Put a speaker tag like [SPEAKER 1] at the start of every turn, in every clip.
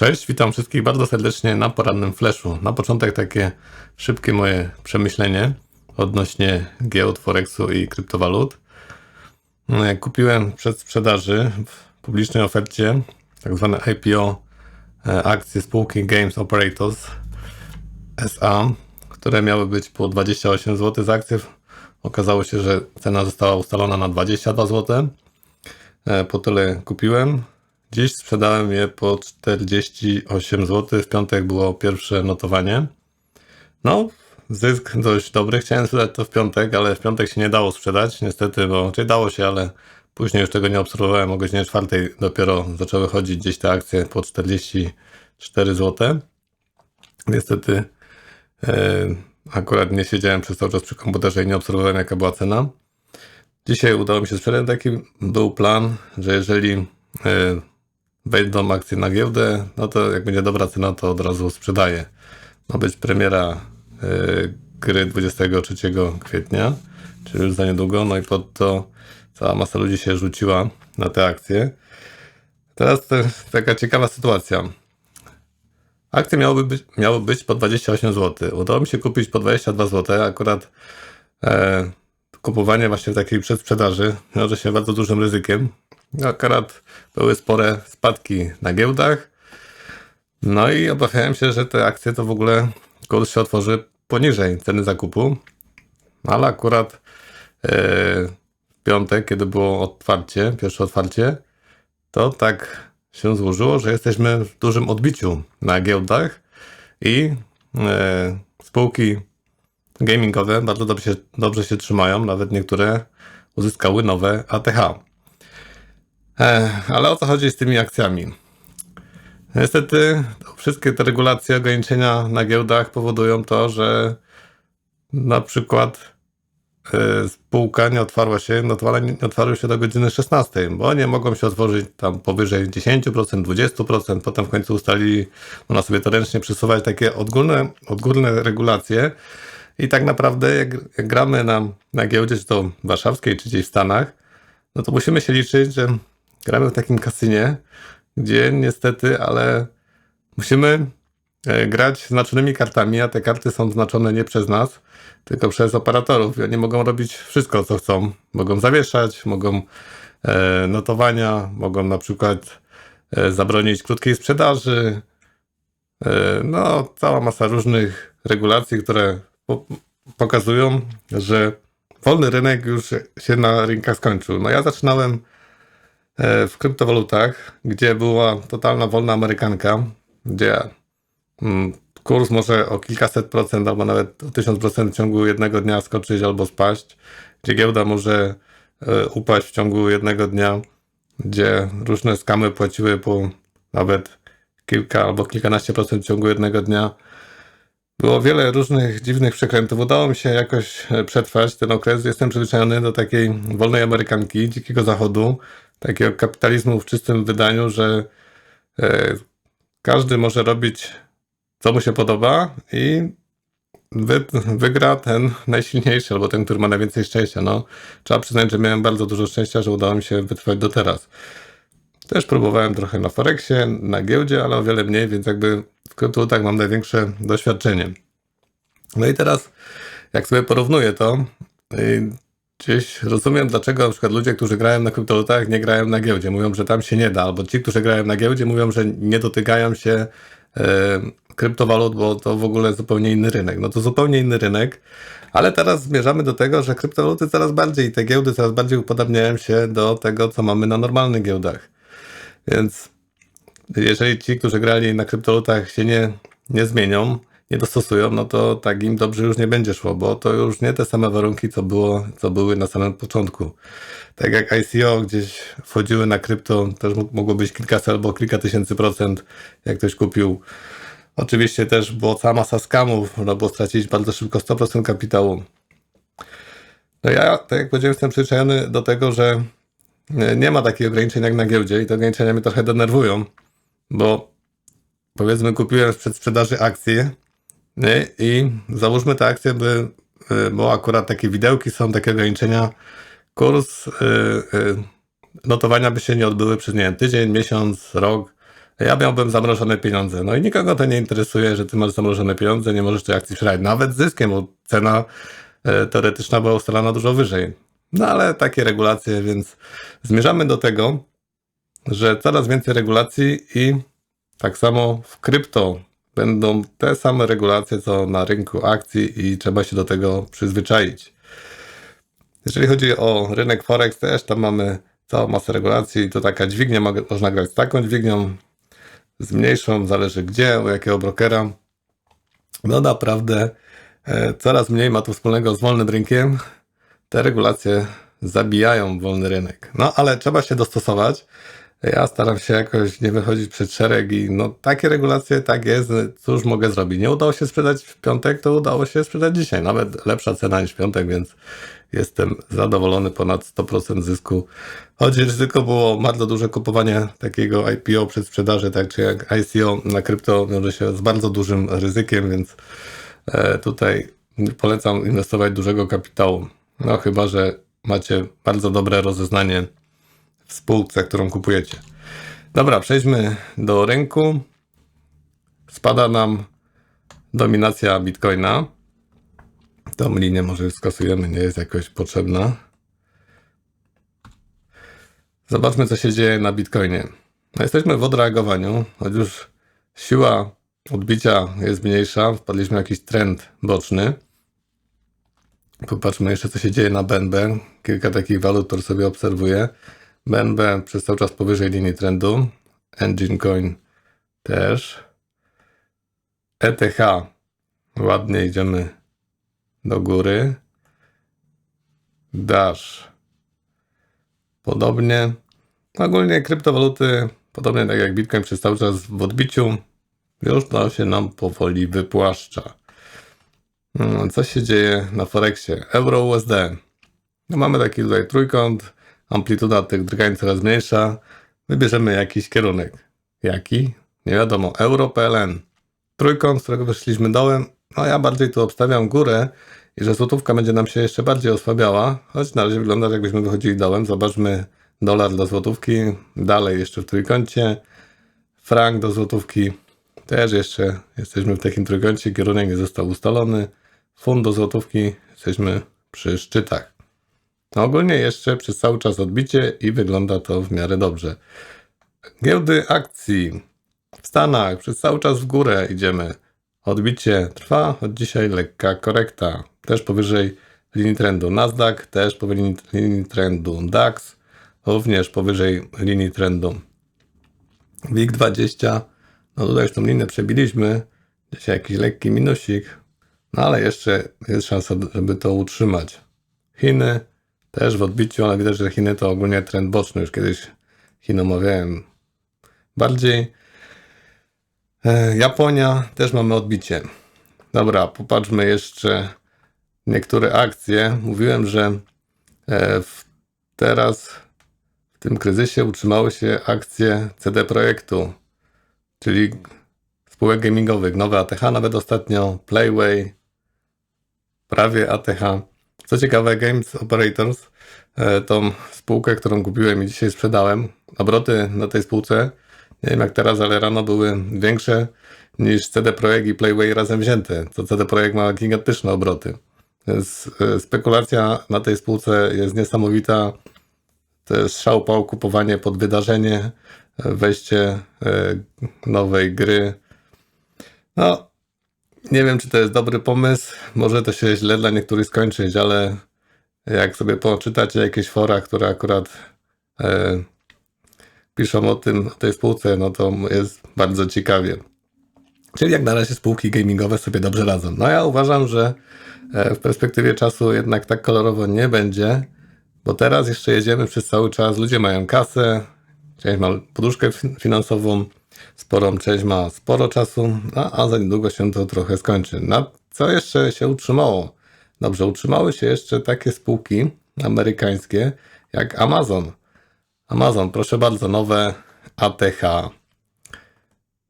[SPEAKER 1] Cześć, witam wszystkich bardzo serdecznie na porannym flashu. Na początek takie szybkie moje przemyślenie odnośnie giełd, forexu i kryptowalut. No, Kupiłem przed sprzedaży w publicznej ofercie tak zwane IPO e, akcje spółki Games Operators SA, które miały być po 28 zł za akcję. Okazało się, że cena została ustalona na 22 zł. E, Po tyle kupiłem. Dziś sprzedałem je po 48 zł. W piątek było pierwsze notowanie. No, zysk dość dobry. Chciałem sprzedać to w piątek, ale w piątek się nie dało sprzedać, niestety, bo czyli dało się, ale później już tego nie obserwowałem. O godzinie 4 dopiero zaczęły chodzić gdzieś te akcje po 44 zł. Niestety e, akurat nie siedziałem przez cały czas przy komputerze i nie obserwowałem jaka była cena. Dzisiaj udało mi się sprzedać. Taki był plan, że jeżeli e, wejdą akcje na giełdę, no to jak będzie dobra cena, to od razu sprzedaję. Ma być premiera e, gry 23 kwietnia, czyli już za niedługo, no i pod to cała masa ludzi się rzuciła na te akcje. Teraz taka ciekawa sytuacja. Akcje miałyby być, miały być po 28 zł. Udało mi się kupić po 22 zł. Akurat e, kupowanie właśnie w takiej przedsprzedaży wiąże się bardzo dużym ryzykiem. Akurat były spore spadki na giełdach. No i obawiałem się, że te akcje to w ogóle kurs się otworzy poniżej ceny zakupu. Ale akurat e, w piątek, kiedy było otwarcie, pierwsze otwarcie, to tak się złożyło, że jesteśmy w dużym odbiciu na giełdach i e, spółki gamingowe bardzo dobrze się, dobrze się trzymają, nawet niektóre uzyskały nowe ATH. Ale o co chodzi z tymi akcjami? Niestety wszystkie te regulacje, ograniczenia na giełdach powodują to, że na przykład e, spółka nie otwarła się, nie otwarły się do godziny 16, bo nie mogą się otworzyć tam powyżej 10%, 20%, potem w końcu ustalili, można sobie to ręcznie przesuwać, takie odgórne, odgórne regulacje i tak naprawdę jak, jak gramy na, na giełdzie, czy to warszawskiej, czy gdzieś w Stanach, no to musimy się liczyć, że gramy w takim kasynie, gdzie niestety, ale musimy e, grać znaczonymi kartami, a te karty są znaczone nie przez nas, tylko przez operatorów i oni mogą robić wszystko, co chcą. Mogą zawieszać, mogą e, notowania, mogą na przykład e, zabronić krótkiej sprzedaży. No, cała masa różnych regulacji, które po, pokazują, że wolny rynek już się na rynkach skończył. No ja zaczynałem w kryptowalutach, gdzie była totalna wolna amerykanka, gdzie mm, kurs może o kilkaset procent albo nawet o tysiąc procent w ciągu jednego dnia skoczyć albo spaść, gdzie giełda może e, upaść w ciągu jednego dnia, gdzie różne skamy płaciły po nawet kilka albo kilkanaście procent w ciągu jednego dnia. Było wiele różnych dziwnych przekrętów. Udało mi się jakoś e, przetrwać ten okres. Jestem przyzwyczajony do takiej wolnej Amerykanki, dzikiego zachodu, takiego kapitalizmu w czystym wydaniu, że e, każdy może robić co mu się podoba i wy, wygra ten najsilniejszy, albo ten, który ma najwięcej szczęścia. No, trzeba przyznać, że miałem bardzo dużo szczęścia, że udało mi się wytrwać do teraz. Też próbowałem trochę na Forexie, na giełdzie, ale o wiele mniej, więc jakby w kryptowalutach mam największe doświadczenie. No i teraz, jak sobie porównuję to, gdzieś rozumiem, dlaczego na przykład ludzie, którzy grają na kryptowalutach, nie grają na giełdzie. Mówią, że tam się nie da, albo ci, którzy grają na giełdzie, mówią, że nie dotykają się e, kryptowalut, bo to w ogóle zupełnie inny rynek. No to zupełnie inny rynek, ale teraz zmierzamy do tego, że kryptowaluty coraz bardziej te giełdy coraz bardziej upodabniają się do tego, co mamy na normalnych giełdach. Więc jeżeli ci, którzy grali na kryptowalutach się nie, nie zmienią, nie dostosują, no to tak im dobrze już nie będzie szło, bo to już nie te same warunki, co, było, co były na samym początku. Tak jak ICO gdzieś wchodziły na krypto, też mogło być kilkaset albo kilka tysięcy procent, jak ktoś kupił. Oczywiście też było cała masa skamów, można było stracić bardzo szybko 100% kapitału. No ja, tak jak powiedziałem, jestem przyzwyczajony do tego, że nie- ma takich ograniczeń jak na giełdzie i te ograniczenia mnie trochę denerwują, bo powiedzmy kupiłem sprzed sprzedaży akcje nie? I załóżmy te akcje, by, y, bo akurat takie widełki są, takie ograniczenia, kurs y, y, notowania by się nie odbyły przez, nie wiem, tydzień, miesiąc, rok, ja miałbym zamrożone pieniądze. No i nikogo to nie interesuje, że ty masz zamrożone pieniądze, nie możesz tej akcji sprzedać, nawet zyskiem, bo cena e, teoretyczna była ustalona dużo wyżej. No ale takie regulacje, więc zmierzamy do tego, że coraz więcej regulacji i tak samo w krypto będą te same regulacje, co na rynku akcji i trzeba się do tego przyzwyczaić. Jeżeli chodzi o rynek Forex, też tam mamy całą masę regulacji. To taka dźwignia, można grać z taką dźwignią, z mniejszą, zależy gdzie, u jakiego brokera. No naprawdę e, coraz mniej ma to wspólnego z wolnym rynkiem. Te regulacje zabijają wolny rynek. No ale trzeba się dostosować. Ja staram się jakoś nie wychodzić przed szereg i no takie regulacje, tak jest, cóż mogę zrobić. Nie udało się sprzedać w piątek, to udało się sprzedać dzisiaj. Nawet lepsza cena niż w piątek, więc jestem zadowolony, ponad 100% zysku. Choć ryzyko było bardzo duże kupowanie takiego IPO przed sprzedaży, tak czy jak ICO na krypto wiąże się z bardzo dużym ryzykiem, więc e, tutaj polecam inwestować dużego kapitału. No chyba, że macie bardzo dobre rozeznanie w spółce, którą kupujecie. Dobra, przejdźmy do rynku. Spada nam dominacja Bitcoina. Tą linię może skasujemy, nie jest jakoś potrzebna. Zobaczmy, co się dzieje na Bitcoinie. No jesteśmy w odreagowaniu, choć już siła odbicia jest mniejsza, wpadliśmy w jakiś trend boczny. Popatrzmy jeszcze, co się dzieje na BNB. Kilka takich walut, które sobie obserwuję. BNB przez cały czas powyżej linii trendu. Engine Coin też. ETH ładnie idziemy do góry. Dash podobnie. Ogólnie kryptowaluty, podobnie tak jak Bitcoin przez cały czas w odbiciu, już to się nam powoli wypłaszcza. Hmm, co się dzieje na Forexie? Euro USD. No mamy taki tutaj trójkąt, amplituda tych drgań coraz mniejsza. Wybierzemy jakiś kierunek. Jaki? Nie wiadomo. Euro PLN. Trójkąt, z którego wyszliśmy dołem. No ja bardziej tu obstawiam górę i że złotówka będzie nam się jeszcze bardziej osłabiała, choć na razie wygląda, jakbyśmy wychodzili dołem. Zobaczmy dolar do złotówki, dalej jeszcze w trójkącie. Frank do złotówki, też jeszcze jesteśmy w takim trójkącie, kierunek nie został ustalony. Fund do złotówki, jesteśmy przy szczytach. No ogólnie jeszcze przez cały czas odbicie i wygląda to w miarę dobrze. Giełdy akcji w Stanach przez cały czas w górę idziemy. Odbicie trwa, od dzisiaj lekka korekta. Też powyżej linii trendu Nasdaq, też powyżej linii trendu DAX, również powyżej linii trendu WIG20. No tutaj już tą linię przebiliśmy. Dzisiaj jakiś lekki minusik, no ale jeszcze jest szansa, żeby to utrzymać. Chiny też w odbiciu, ale widać, że Chiny to ogólnie trend boczny. Już kiedyś Chin omawiałem bardziej. E, Japonia też mamy odbicie. Dobra, popatrzmy jeszcze niektóre akcje. Mówiłem, że e, teraz w tym kryzysie utrzymały się akcje CD Projektu, czyli spółek gamingowych. Nowe ATH nawet ostatnio, Playway, prawie ATH. Co ciekawe, Games Operators, e, tą spółkę, którą kupiłem i dzisiaj sprzedałem, obroty na tej spółce nie wiem jak teraz, ale rano były większe niż CD Projekt i Playway razem wzięte. Co CD Projekt ma gigantyczne obroty. Więc e, spekulacja na tej spółce jest niesamowita. To jest szał pał kupowanie pod wydarzenie, wejście e, nowej gry. No, nie wiem, czy to jest dobry pomysł. Może to się źle dla niektórych skończyć, ale jak sobie poczytacie jakieś fora, które akurat piszą o tym, o tej spółce, no to jest bardzo ciekawie. Czyli jak na razie spółki gamingowe sobie dobrze radzą. No ja uważam, że e, w perspektywie czasu jednak tak kolorowo nie będzie, bo teraz jeszcze jedziemy przez cały czas, ludzie mają kasę, część ma poduszkę finansową, sporą część ma sporo czasu, a, a za niedługo się to trochę skończy. Na co jeszcze się utrzymało? Dobrze, utrzymały się jeszcze takie spółki amerykańskie jak Amazon. Amazon, proszę bardzo, nowe ATH.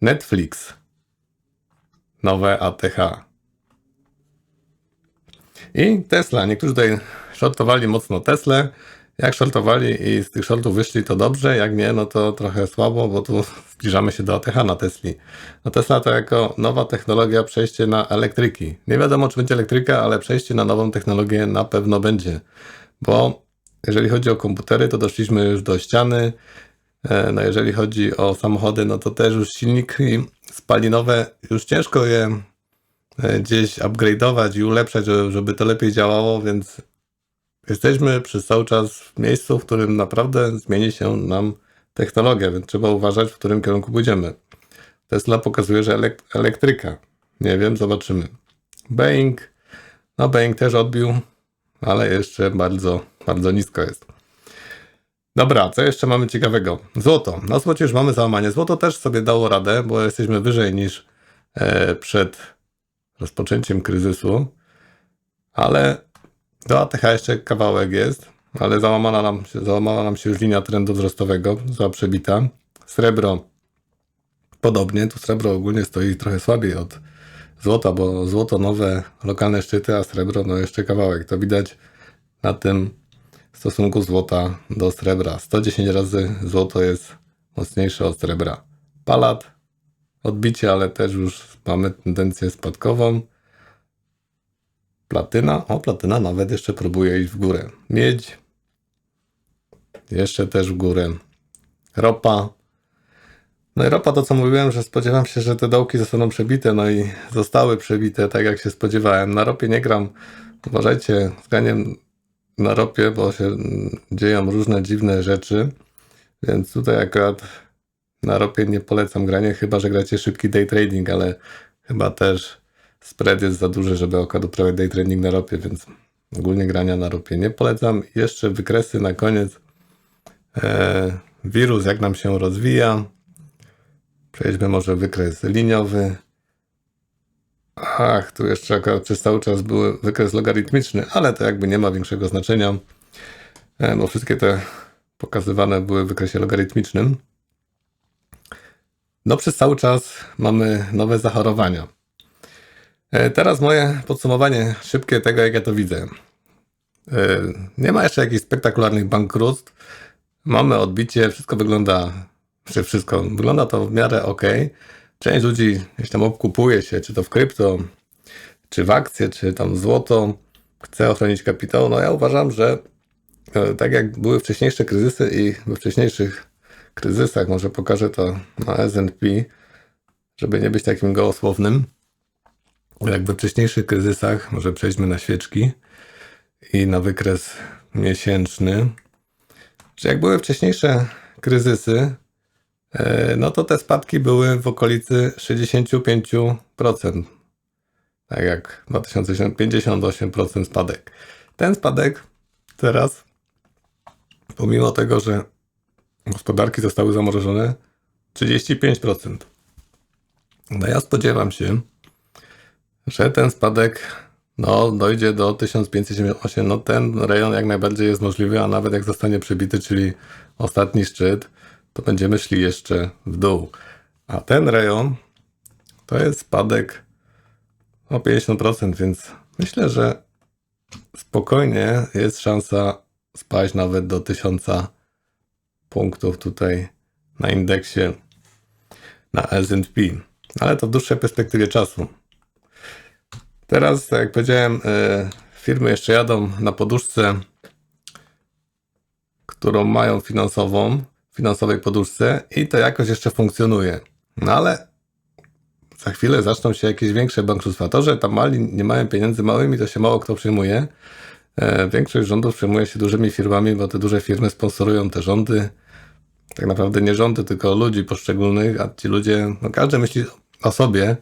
[SPEAKER 1] Netflix. Nowe ATH. I Tesla. Niektórzy tutaj shortowali mocno Tesla. Jak shortowali i z tych shortów wyszli, to dobrze, jak nie, no to trochę słabo, bo tu zbliżamy się do ATH na Tesli. No Tesla to jako nowa technologia przejście na elektryki. Nie wiadomo, czy będzie elektryka, ale przejście na nową technologię na pewno będzie, bo jeżeli chodzi o komputery, to doszliśmy już do ściany. E, No jeżeli chodzi o samochody, no to też już silniki spalinowe, już ciężko je e, gdzieś upgrade'ować i ulepszać, żeby- żeby to lepiej działało, więc jesteśmy przez cały czas w miejscu, w którym naprawdę zmieni się nam technologia, więc trzeba uważać, w którym kierunku pójdziemy. Tesla pokazuje, że elek- elektryka. Nie wiem, zobaczymy. Boeing, no Boeing też odbił, ale jeszcze bardzo, bardzo nisko jest. Dobra, co jeszcze mamy ciekawego? Złoto. Na złocie już mamy załamanie. Złoto też sobie dało radę, bo jesteśmy wyżej niż e, przed rozpoczęciem kryzysu, ale do ATH jeszcze kawałek jest, ale załamana nam, się, załamała nam się już linia trendu wzrostowego, za przebita. Srebro podobnie, tu srebro ogólnie stoi trochę słabiej od złota, bo złoto nowe lokalne szczyty, a srebro no jeszcze kawałek. To widać na tym stosunku złota do srebra. 110 razy złoto jest mocniejsze od srebra. Palat, odbicie, ale też już mamy tendencję spadkową. Platyna, o platyna nawet jeszcze próbuje iść w górę. Miedź, jeszcze też w górę. Ropa. No i ropa to co mówiłem, że spodziewam się, że te dołki zostaną przebite, no i zostały przebite tak jak się spodziewałem. Na ropie nie gram. Uważajcie, z graniem na ropie, bo się dzieją różne dziwne rzeczy, więc tutaj akurat na ropie nie polecam grania, chyba że gracie szybki day trading, ale chyba też spread jest za duży, żeby akurat uprawiać day trading na ropie, więc ogólnie grania na ropie nie polecam. Jeszcze wykresy na koniec. E, wirus, jak nam się rozwija. Przejdźmy może wykres liniowy. Ach, tu jeszcze przez cały czas był wykres logarytmiczny, ale to jakby nie ma większego znaczenia, e, bo wszystkie te pokazywane były w wykresie logarytmicznym. No przez cały czas mamy nowe zachorowania. E, Teraz moje podsumowanie szybkie tego, jak ja to widzę. E, Nie ma jeszcze jakichś spektakularnych bankructw. Mamy odbicie, wszystko wygląda, czy wszystko, wygląda to w miarę ok. Część ludzi gdzieś tam obkupuje się, czy to w krypto, czy w akcje, czy tam złoto, chce ochronić kapitał. No ja uważam, że e, tak jak były wcześniejsze kryzysy i we wcześniejszych kryzysach, może pokażę to na S&P, żeby nie być takim gołosłownym, jak we wcześniejszych kryzysach, może przejdźmy na świeczki i na wykres miesięczny, że jak były wcześniejsze kryzysy, e, no to te spadki były w okolicy 65%. Tak jak 2007, 58% spadek. Ten spadek teraz, pomimo tego, że gospodarki zostały zamrożone, 35%. No ja spodziewam się, że ten spadek no, dojdzie do 1578. No ten rejon jak najbardziej jest możliwy, a nawet jak zostanie przebity, czyli ostatni szczyt, to będziemy szli jeszcze w dół. A ten rejon to jest spadek o 50%, więc myślę, że spokojnie jest szansa spaść nawet do 1000 punktów tutaj na indeksie na S&P. Ale to w dłuższej perspektywie czasu. Teraz, tak jak powiedziałem, e, firmy jeszcze jadą na poduszce, którą mają finansową, finansowej poduszce i to jakoś jeszcze funkcjonuje. No ale za chwilę zaczną się jakieś większe bankructwa. To, że tam mali nie mają pieniędzy małymi, to się mało kto przyjmuje. E, Większość rządów przejmuje się dużymi firmami, bo te duże firmy sponsorują te rządy. Tak naprawdę nie rządy, tylko ludzi poszczególnych, a ci ludzie, no każdy myśli o sobie.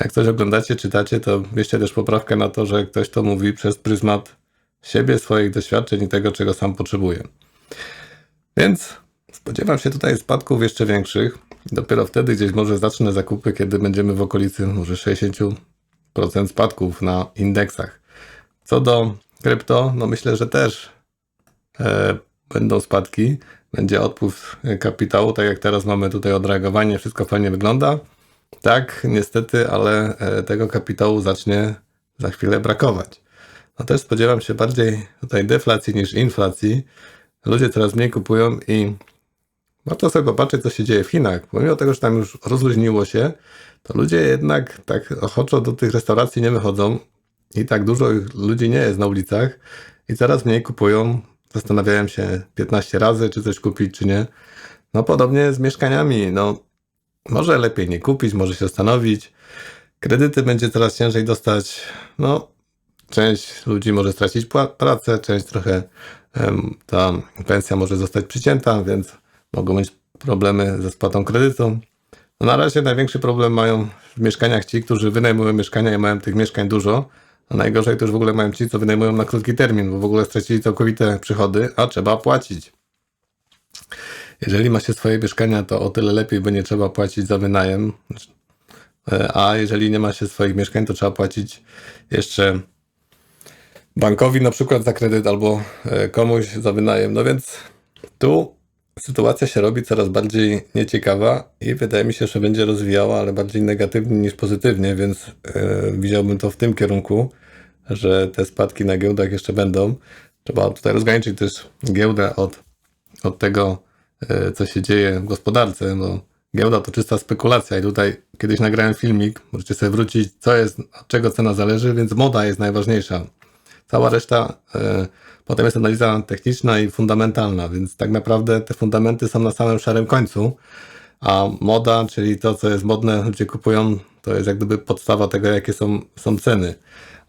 [SPEAKER 1] Jak coś oglądacie, czytacie, to bierzcie też poprawkę na to, że ktoś to mówi przez pryzmat siebie, swoich doświadczeń i tego, czego sam potrzebuje. Więc spodziewam się tutaj spadków jeszcze większych. Dopiero wtedy gdzieś może zacznę zakupy, kiedy będziemy w okolicy może 60% spadków na indeksach. Co do krypto, no myślę, że też e, będą spadki. Będzie odpływ kapitału, tak jak teraz mamy tutaj odreagowanie, wszystko fajnie wygląda. Tak, niestety, ale e, tego kapitału zacznie za chwilę brakować. No też spodziewam się bardziej tutaj deflacji niż inflacji, ludzie coraz mniej kupują i warto sobie popatrzeć, co się dzieje w Chinach. Pomimo tego, że tam już rozluźniło się, to ludzie jednak tak ochoczo do tych restauracji nie wychodzą i tak dużo ludzi nie jest na ulicach i coraz mniej kupują. Zastanawiałem się 15 razy, czy coś kupić, czy nie. No podobnie z mieszkaniami. No, może lepiej nie kupić, może się zastanowić. Kredyty będzie coraz ciężej dostać. No, część ludzi może stracić pracę, część trochę em, ta pensja może zostać przycięta, więc mogą być problemy ze spłatą kredytu. No na razie największy problem mają w mieszkaniach ci, którzy wynajmują mieszkania i mają tych mieszkań dużo. A najgorzej to już w ogóle mają ci, co wynajmują na krótki termin, bo w ogóle stracili całkowite przychody, a trzeba płacić. Jeżeli ma się swoje mieszkania, to o tyle lepiej, bo nie trzeba płacić za wynajem. E, A jeżeli nie ma się swoich mieszkań, to trzeba płacić jeszcze bankowi na przykład za kredyt albo e, komuś za wynajem. No więc tu sytuacja się robi coraz bardziej nieciekawa i wydaje mi się, że będzie rozwijała, ale bardziej negatywnie niż pozytywnie, więc e, widziałbym to w tym kierunku, że te spadki na giełdach jeszcze będą. Trzeba tutaj rozgraniczyć też giełdę od, od tego, co się dzieje w gospodarce, bo giełda to czysta spekulacja i tutaj kiedyś nagrałem filmik, możecie sobie wrócić, co jest, od czego cena zależy, więc moda jest najważniejsza. Cała reszta, e, potem jest analiza techniczna i fundamentalna, więc tak naprawdę te fundamenty są na samym szarym końcu, a moda, czyli to, co jest modne, ludzie kupują, to jest jak gdyby podstawa tego, jakie są, są ceny,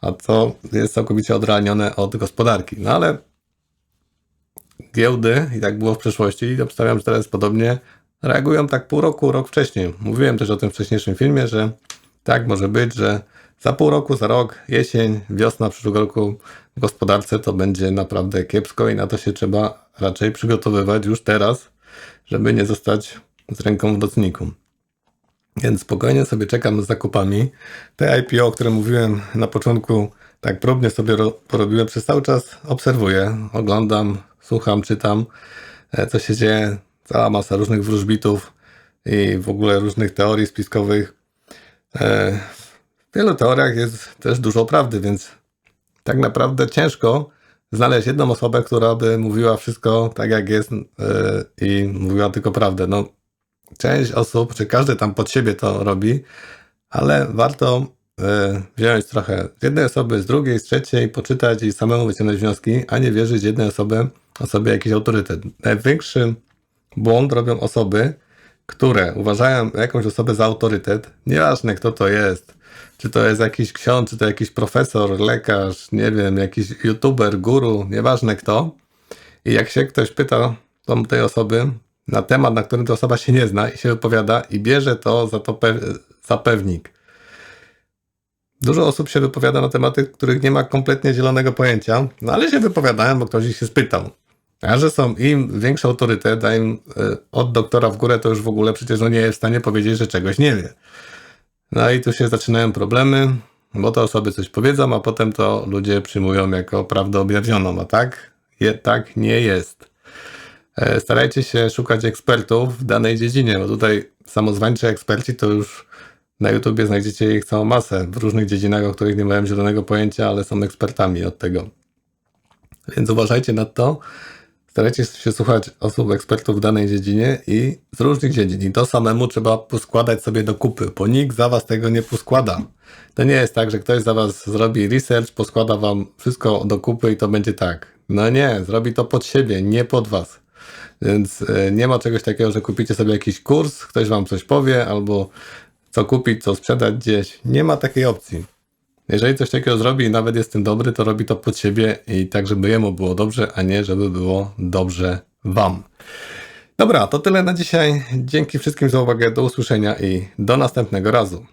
[SPEAKER 1] a to jest całkowicie odrealnione od gospodarki. No ale giełdy, i tak było w przeszłości, i obstawiam, że teraz podobnie, reagują tak pół roku, rok wcześniej. Mówiłem też o tym w wcześniejszym filmie, że tak może być, że za pół roku, za rok, jesień, wiosna przyszłego roku w gospodarce to będzie naprawdę kiepsko i na to się trzeba raczej przygotowywać już teraz, żeby nie zostać z ręką w nocniku. Więc spokojnie sobie czekam z zakupami. Te IPO, o którym mówiłem na początku, tak próbnie sobie ro- porobiłem przez cały czas, obserwuję, oglądam, słucham, czytam, e, co się dzieje. Cała masa różnych wróżbitów i w ogóle różnych teorii spiskowych. E, W wielu teoriach jest też dużo prawdy, więc tak naprawdę ciężko znaleźć jedną osobę, która by mówiła wszystko tak jak jest e, i mówiła tylko prawdę. No, część osób, czy każdy tam pod siebie to robi, ale warto wziąć trochę z jednej osoby, z drugiej, z trzeciej, poczytać i samemu wyciągnąć wnioski, a nie wierzyć jednej osobie, osobie jakiś autorytet. Największy błąd robią osoby, które uważają jakąś osobę za autorytet, nieważne kto to jest, czy to jest jakiś ksiądz, czy to jakiś profesor, lekarz, nie wiem, jakiś youtuber, guru, nieważne kto. I jak się ktoś pyta tą, tej osoby na temat, na którym ta osoba się nie zna i się wypowiada i bierze to za, to pe- za pewnik. Dużo osób się wypowiada na tematy, których nie ma kompletnie zielonego pojęcia, no ale się wypowiadają, bo ktoś ich się spytał. A że są im większy autorytet, a im y, od doktora w górę, to już w ogóle przecież on nie jest w stanie powiedzieć, że czegoś nie wie. No i tu się zaczynają problemy, bo te osoby coś powiedzą, a potem to ludzie przyjmują jako prawdę objawnioną, a tak, je, tak nie jest. E, Starajcie się szukać ekspertów w danej dziedzinie, bo tutaj samozwańczy eksperci to już na YouTubie znajdziecie ich całą masę w różnych dziedzinach, o których nie mają zielonego pojęcia, ale są ekspertami od tego. Więc uważajcie na to. Starajcie się słuchać osób, ekspertów w danej dziedzinie i z różnych dziedzin. I to samemu trzeba poskładać sobie do kupy, bo nikt za was tego nie poskłada. To nie jest tak, że ktoś za was zrobi research, poskłada wam wszystko do kupy i to będzie tak. No nie, zrobi to pod siebie, nie pod was. Więc e, nie ma czegoś takiego, że kupicie sobie jakiś kurs, ktoś wam coś powie, albo co kupić, co sprzedać gdzieś. Nie ma takiej opcji. Jeżeli coś takiego zrobi i nawet jest tym dobry, to robi to pod siebie i tak, żeby jemu było dobrze, a nie żeby było dobrze wam. Dobra, to tyle na dzisiaj. Dzięki wszystkim za uwagę, do usłyszenia i do następnego razu.